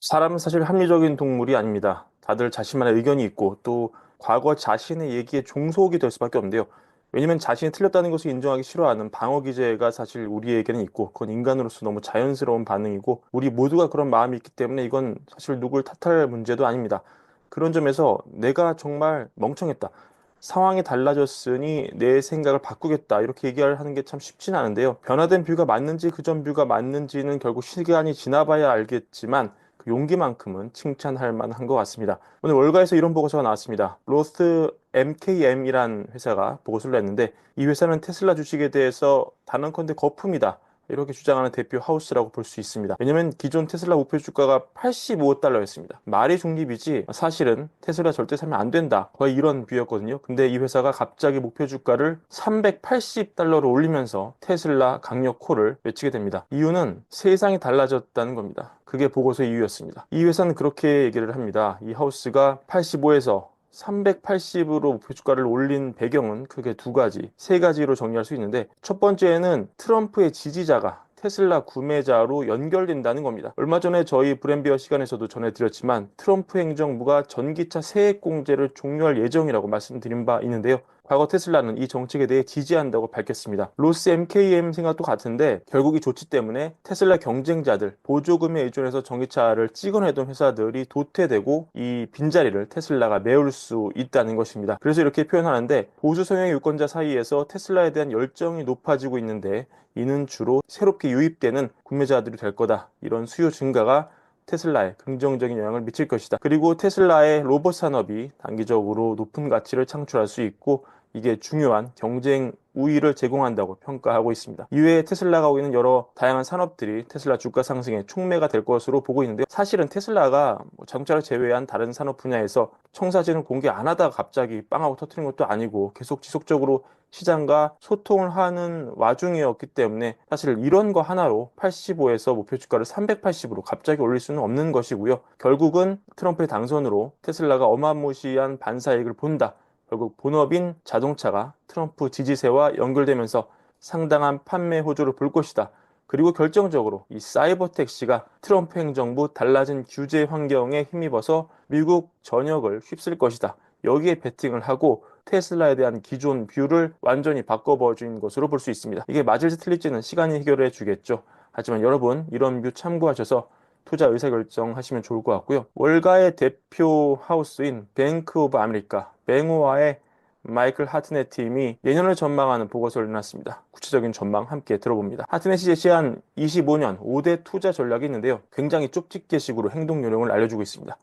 사람은 사실 합리적인 동물이 아닙니다. 다들 자신만의 의견이 있고 또 과거 자신의 얘기에 종속이 될 수밖에 없는데요. 왜냐면 자신이 틀렸다는 것을 인정하기 싫어하는 방어 기제가 사실 우리에게는 있고 그건 인간으로서 너무 자연스러운 반응이고 우리 모두가 그런 마음이 있기 때문에 이건 사실 누굴 탓할 문제도 아닙니다. 그런 점에서 내가 정말 멍청했다. 상황이 달라졌으니 내 생각을 바꾸겠다. 이렇게 얘기하는 게 참 쉽지는 않은데요. 변화된 뷰가 맞는지 그 전 뷰가 맞는지는 결국 시간이 지나봐야 알겠지만 그 용기만큼은 칭찬할 만한 것 같습니다. 오늘 월가에서 이런 보고서가 나왔습니다. 로스 MKM이란 회사가 보고서를 냈는데 이 회사는 테슬라 주식에 대해서 단언컨대 거품이다. 이렇게 주장하는 대표 하우스라고 볼 수 있습니다. 왜냐면 기존 테슬라 목표 주가가 85달러였습니다. 말이 중립이지 사실은 테슬라 절대 사면 안 된다. 거의 이런 뷰였거든요. 근데 이 회사가 갑자기 목표 주가를 380달러로 올리면서 테슬라 강력 콜을 외치게 됩니다. 이유는 세상이 달라졌다는 겁니다. 그게 보고서의 이유였습니다. 이 회사는 그렇게 얘기를 합니다. 이 하우스가 85에서 380으로 목표 주가를 올린 배경은 크게 두 가지, 세 가지로 정리할 수 있는데 첫 번째는 트럼프의 지지자가 테슬라 구매자로 연결된다는 겁니다. 얼마 전에 저희 브랜비어 시간에서도 전해드렸지만 트럼프 행정부가 전기차 세액 공제를 종료할 예정이라고 말씀드린 바 있는데요. 과거 테슬라는 이 정책에 대해 지지한다고 밝혔습니다. 로스 MKM 생각도 같은데 결국 이 조치 때문에 테슬라 경쟁자들 보조금에 의존해서 전기차를 찍어내던 회사들이 도태되고 이 빈자리를 테슬라가 메울 수 있다는 것입니다. 그래서 이렇게 표현하는데 보수 성향 유권자 사이에서 테슬라에 대한 열정이 높아지고 있는데 이는 주로 새롭게 유입되는 구매자들이 될 거다. 이런 수요 증가가 테슬라에 긍정적인 영향을 미칠 것이다. 그리고 테슬라의 로봇 산업이 단기적으로 높은 가치를 창출할 수 있고 이게 중요한 경쟁 우위를 제공한다고 평가하고 있습니다. 이외에 테슬라가 하고 있는 여러 다양한 산업들이 테슬라 주가 상승에 촉매가 될 것으로 보고 있는데요. 사실은 테슬라가 뭐 자동차를 제외한 다른 산업 분야에서 청사진을 공개 안 하다가 갑자기 빵하고 터트린 것도 아니고 계속 지속적으로 시장과 소통을 하는 와중이었기 때문에 사실 이런 거 하나로 85에서 목표 주가를 380으로 갑자기 올릴 수는 없는 것이고요. 결국은 트럼프의 당선으로 테슬라가 어마무시한 반사이익을 본다. 결국 본업인 자동차가 트럼프 지지세와 연결되면서 상당한 판매 호조를 볼 것이다. 그리고 결정적으로 이 사이버 택시가 트럼프 행정부 달라진 규제 환경에 힘입어서 미국 전역을 휩쓸 것이다. 여기에 베팅을 하고 테슬라에 대한 기존 뷰를 완전히 바꿔버린 것으로 볼 수 있습니다. 이게 맞을지 틀릴지는 시간이 해결해 주겠죠. 하지만 여러분 이런 뷰 참고하셔서 투자 의사결정 하시면 좋을 것 같고요. 월가의 대표 하우스인 뱅크 오브 아메리카, 뱅오와의 마이클 하트넷 팀이 내년을 전망하는 보고서를 내놨습니다. 구체적인 전망 함께 들어봅니다. 하트넷이 제시한 25년 5대 투자 전략이 있는데요. 굉장히 쪽집게식으로 행동 요령을 알려주고 있습니다.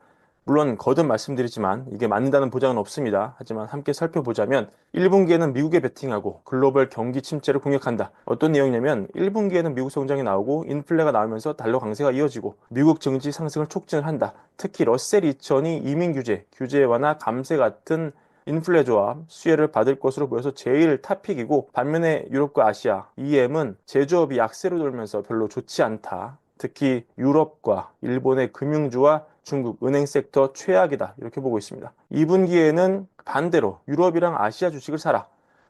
물론 거듭 말씀드리지만 이게 맞는다는 보장은 없습니다. 하지만 함께 살펴보자면 1분기에는 미국에 베팅하고 글로벌 경기 침체를 공략한다. 어떤 내용이냐면 1분기에는 미국 성장이 나오고 인플레가 나오면서 달러 강세가 이어지고 미국 증시 상승을 촉진을 한다. 특히 러셀 2000이 이민 규제, 규제 완화, 감세 같은 인플레 조합 수혜를 받을 것으로 보여서 제일 탑픽이고 반면에 유럽과 아시아 EM은 제조업이 약세로 돌면서 별로 좋지 않다. 특히 유럽과 일본의 금융주와 중국 은행 섹터 최악이다. 이렇게 보고 있습니다. 2분기에는 반대로 유럽이랑 아시아 주식을 사라.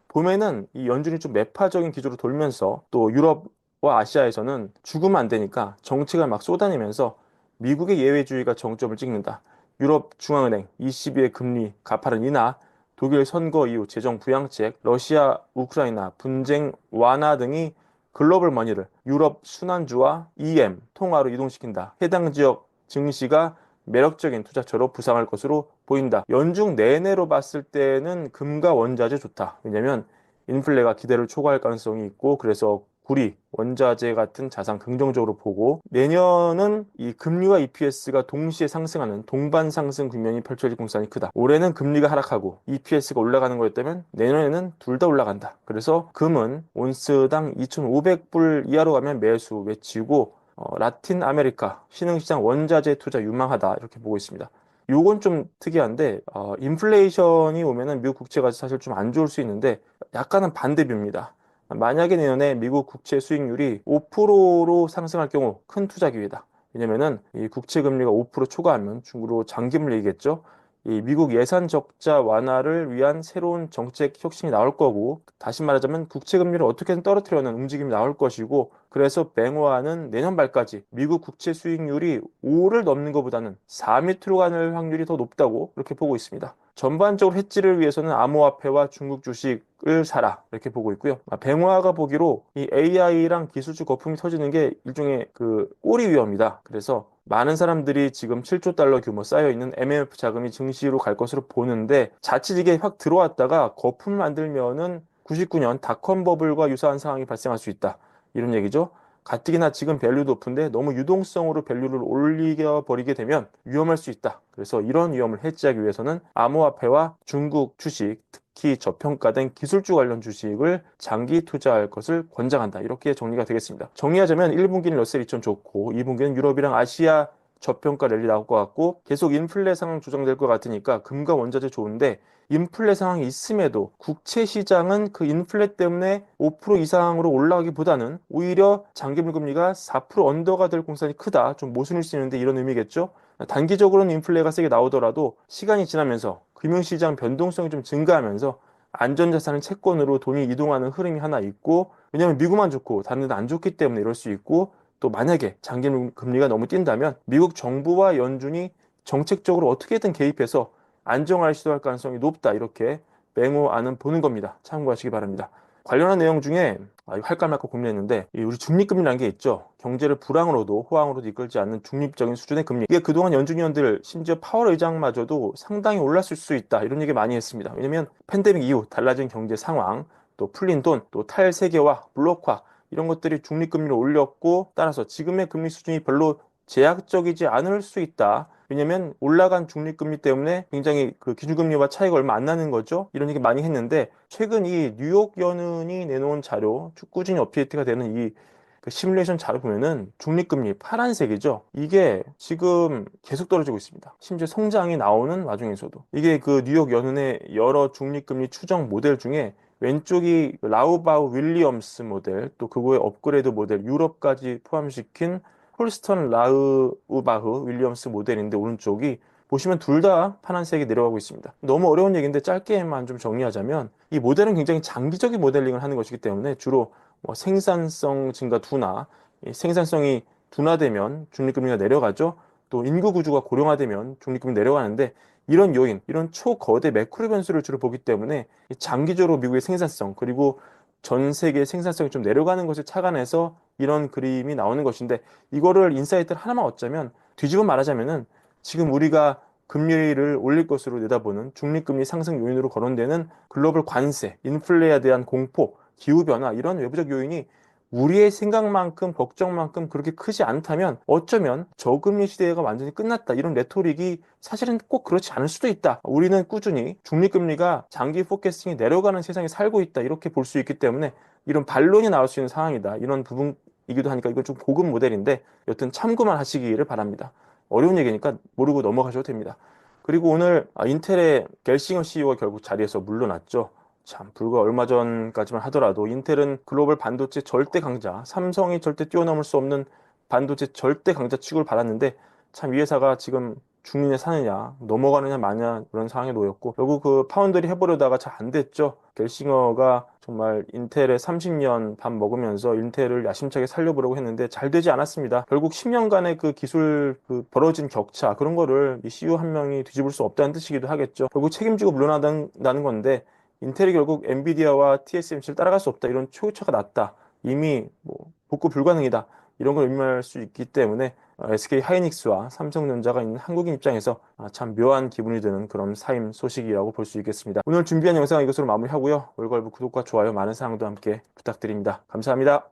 봄에는 이 연준이 좀 매파적인 기조로 돌면서 또 유럽과 아시아에서는 죽으면 안 되니까 정책을 막 쏟아내면서 미국의 예외주의가 정점을 찍는다. 유럽 중앙은행 ECB의 금리 가파른 인하, 독일 선거 이후 재정 부양책, 러시아 우크라이나 분쟁 완화 등이 글로벌 머니를 유럽 순환주와 EM 통화로 이동시킨다. 해당 지역 증시가 매력적인 투자처로 부상할 것으로 보인다. 연중 내내로 봤을 때는 금과 원자재 좋다. 왜냐면 인플레가 기대를 초과할 가능성이 있고 그래서 구리, 원자재 같은 자산 긍정적으로 보고 내년은 이 금리와 EPS가 동시에 상승하는 동반 상승 국면이 펼쳐질 공산이 크다. 올해는 금리가 하락하고 EPS가 올라가는 거였다면 내년에는 둘 다 올라간다. 그래서 금은 온스당 2,500불 이하로 가면 매수 외치고 어, 라틴 아메리카 신흥시장 원자재 투자 유망하다 이렇게 보고 있습니다. 요건 좀 특이한데 어, 인플레이션이 오면은 미국 국채가 사실 좀 안 좋을 수 있는데 약간은 반대뷰입니다. 만약에 내년에 미국 국채 수익률이 5%로 상승할 경우 큰 투자 기회다. 왜냐면은 이 국채 금리가 5% 초과하면 중으로 장기 물리겠죠. 이 미국 예산 적자 완화를 위한 새로운 정책 혁신이 나올 거고 다시 말하자면 국채 금리를 어떻게든 떨어뜨려는 움직임이 나올 것이고 그래서 맹호하는 내년 말까지 미국 국채 수익률이 5를 넘는 것보다는 4 밑으로 가는 확률이 더 높다고 이렇게 보고 있습니다. 전반적으로 해지를 위해서는 암호화폐와 중국 주식을 사라 이렇게 보고 있고요. 아, 뱅화가 보기로 이 AI랑 기술주 거품이 터지는 게 일종의 그 꼬리 위험이다. 그래서 많은 사람들이 지금 7조 달러 규모 쌓여 있는 MMF 자금이 증시로 갈 것으로 보는데 자칫 이게 확 들어왔다가 거품을 만들면은 99년 닷컴 버블과 유사한 상황이 발생할 수 있다. 이런 얘기죠. 가뜩이나 지금 밸류 높은데 너무 유동성으로 밸류를 올리게 버리게 되면 위험할 수 있다. 그래서 이런 위험을 해지하기 위해서는 암호화폐와 중국 주식, 특히 저평가된 기술주 관련 주식을 장기 투자할 것을 권장한다. 이렇게 정리가 되겠습니다. 정리하자면 1분기는 러셀 2천 좋고 2분기는 유럽이랑 아시아 저평가 랠리 나올 것 같고 계속 인플레 상황 조정될 것 같으니까 금과 원자재 좋은데 인플레 상황이 있음에도 국채 시장은 그 인플레 때문에 5% 이상으로 올라가기보다는 오히려 장기물 금리가 4% 언더가 될 공산이 크다. 좀 모순일 수 있는데 이런 의미겠죠. 단기적으로는 인플레가 세게 나오더라도 시간이 지나면서 금융시장 변동성이 좀 증가하면서 안전자산을 채권으로 돈이 이동하는 흐름이 하나 있고 왜냐하면 미국만 좋고 다른 데는 안 좋기 때문에 이럴 수 있고 또 만약에 장기 금리가 너무 뛴다면 미국 정부와 연준이 정책적으로 어떻게든 개입해서 안정화를 시도할 가능성이 높다 이렇게 맹호안은 보는 겁니다. 참고하시기 바랍니다. 관련한 내용 중에 아, 이거 할까 말까 고민했는데 이 우리 중립금리라는 게 있죠. 경제를 불황으로도 호황으로도 이끌지 않는 중립적인 수준의 금리. 이게 그동안 연준 위원들 심지어 파월 의장마저도 상당히 올랐을 수 있다 이런 얘기 많이 했습니다. 왜냐면 팬데믹 이후 달라진 경제 상황, 또 풀린 돈, 또 탈세계화, 블록화 이런 것들이 중립금리를 올렸고 따라서 지금의 금리 수준이 별로 제약적이지 않을 수 있다. 왜냐면 올라간 중립금리 때문에 굉장히 그 기준금리와 차이가 얼마 안 나는 거죠. 이런 얘기 많이 했는데 최근 이 뉴욕 연은이 내놓은 자료, 쭉 꾸준히 업데이트가 되는 이 그 시뮬레이션 자료 보면은 중립금리 파란색이죠. 이게 지금 계속 떨어지고 있습니다. 심지어 성장이 나오는 와중에서도 이게 그 뉴욕 연은의 여러 중립금리 추정 모델 중에 왼쪽이 라우바우 윌리엄스 모델, 또 그거의 업그레이드 모델, 유럽까지 포함시킨 홀스턴 라우바흐 윌리엄스 모델인데 오른쪽이 보시면 둘 다 파란색이 내려가고 있습니다. 너무 어려운 얘기인데 짧게만 좀 정리하자면 이 모델은 굉장히 장기적인 모델링을 하는 것이기 때문에 주로 뭐 생산성 증가 둔화, 생산성이 둔화되면 중립금리가 내려가죠. 또 인구 구조가 고령화되면 중립금리 내려가는데 이런 요인, 이런 초거대 매크로 변수를 주로 보기 때문에 장기적으로 미국의 생산성 그리고 전 세계 생산성이 좀 내려가는 것을 착안해서 이런 그림이 나오는 것인데 이거를 인사이트를 하나만 얻자면 뒤집어 말하자면은 지금 우리가 금리를 올릴 것으로 내다보는 중립금리 상승 요인으로 거론되는 글로벌 관세, 인플레에 대한 공포, 기후변화 이런 외부적 요인이 우리의 생각만큼 걱정만큼 그렇게 크지 않다면 어쩌면 저금리 시대가 완전히 끝났다. 이런 레토릭이 사실은 꼭 그렇지 않을 수도 있다. 우리는 꾸준히 중립금리가 장기 포캐스팅이 내려가는 세상에 살고 있다. 이렇게 볼 수 있기 때문에 이런 반론이 나올 수 있는 상황이다. 이런 부분 이기도 하니까 이건 좀 고급 모델인데 여튼 참고만 하시기를 바랍니다. 어려운 얘기니까 모르고 넘어가셔도 됩니다. 그리고 오늘 인텔의 겔싱어 CEO가 결국 자리에서 물러났죠. 참 불과 얼마 전까지만 하더라도 인텔은 글로벌 반도체 절대 강자, 삼성이 절대 뛰어넘을 수 없는 반도체 절대 강자 취급을 받았는데 참 이 회사가 지금 중립에 사느냐 넘어가느냐 마냐 그런 상황에 놓였고 결국 그 파운드리 해보려다가 잘 안 됐죠. 겔싱어가 정말 인텔의 30년 밥 먹으면서 인텔을 야심차게 살려보려고 했는데 잘 되지 않았습니다. 결국 10년간의 그 기술 그 벌어진 격차 그런 거를 이 CEO 한 명이 뒤집을 수 없다는 뜻이기도 하겠죠. 결국 책임지고 물러나는 건데 인텔이 결국 엔비디아와 TSMC를 따라갈 수 없다. 이런 초유차가 났다. 이미 뭐 복구 불가능이다. 이런 걸 의미할 수 있기 때문에 SK 하이닉스와 삼성전자가 있는 한국인 입장에서 아, 참 묘한 기분이 드는 그런 사임 소식이라고 볼 수 있겠습니다. 오늘 준비한 영상은 이것으로 마무리하고요. 월걸부 구독과 좋아요 많은 사랑도 함께 부탁드립니다. 감사합니다.